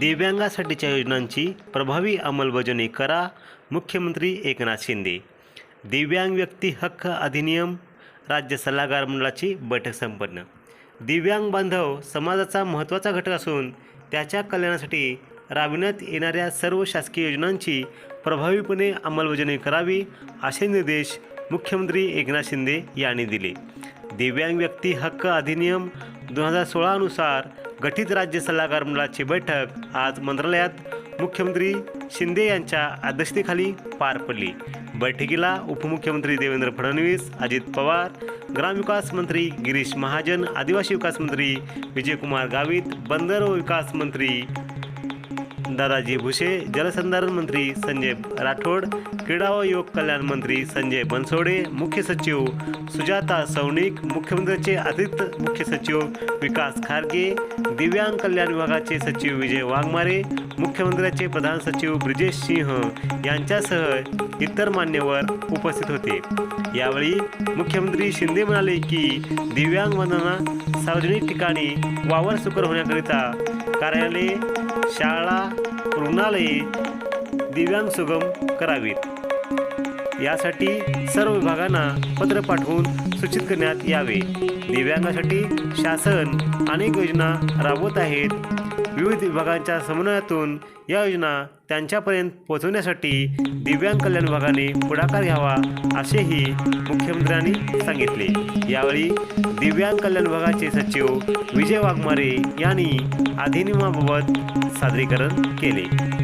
दिव्यांगासाठीच्या योजनांची प्रभावी अंमलबजावणी करा. मुख्यमंत्री एकनाथ शिंदे. दिव्यांग व्यक्ती हक्क अधिनियम राज्य सल्लागार मंडळाची बैठक संपन्न. दिव्यांग बांधव समाजाचा महत्त्वाचा घटक असून त्याच्या कल्याणासाठी राबविण्यात येणाऱ्या सर्व शासकीय योजनांची प्रभावीपणे अंमलबजावणी करावी असे निर्देश मुख्यमंत्री एकनाथ शिंदे यांनी दिले. दिव्यांग व्यक्ती हक्क अधिनियम दोन हजार सोळानुसार गठीत राज्य सल्लागार मंडळाची बैठक आज मंत्रालयात मुख्यमंत्री शिंदे यांच्या अध्यक्षतेखाली पार पडली. बैठकीला उपमुख्यमंत्री देवेंद्र फडणवीस अजित पवार ग्रामविकास मंत्री गिरीश महाजन आदिवासी विकास मंत्री विजयकुमार गावित बंदर व विकास मंत्री दादाजी भुसे जलसंधारण मंत्री संजय राठोड क्रीडा व युवक कल्याण मंत्री संजय बनसोडे मुख्य सचिव सुजाता सौनिक मुख्यमंत्र्यांचे अतिरिक्त मुख्य सचिव विकास खारगे दिव्यांग कल्याण विभागाचे सचिव विजय वाघमारे मुख्यमंत्र्यांचे प्रधान सचिव ब्रिजेश सिंह यांच्यासह इतर मान्यवर उपस्थित होते. यावेळी मुख्यमंत्री शिंदे म्हणाले की दिव्यांग बांधवांना सार्वजनिक ठिकाणी वावर सुकर होण्याकरिता कार्यालये शाळा रुग्णालये दिव्यांग सुगम करावीत. यासाठी सर्व विभागांना पत्र पाठवून सूचित करण्यात यावे. दिव्यांगासाठी शासन अनेक योजना राबवत आहेत. विविध विभागांच्या समन्वयातून या योजना त्यांच्यापर्यंत पोहोचवण्यासाठी दिव्यांग कल्याण विभागाने पुढाकार घ्यावा असेही मुख्यमंत्र्यांनी सांगितले. यावेळी दिव्यांग कल्याण विभागाचे सचिव विजय वाघमारे यांनी अधिनियमाबाबत सादरीकरण केले.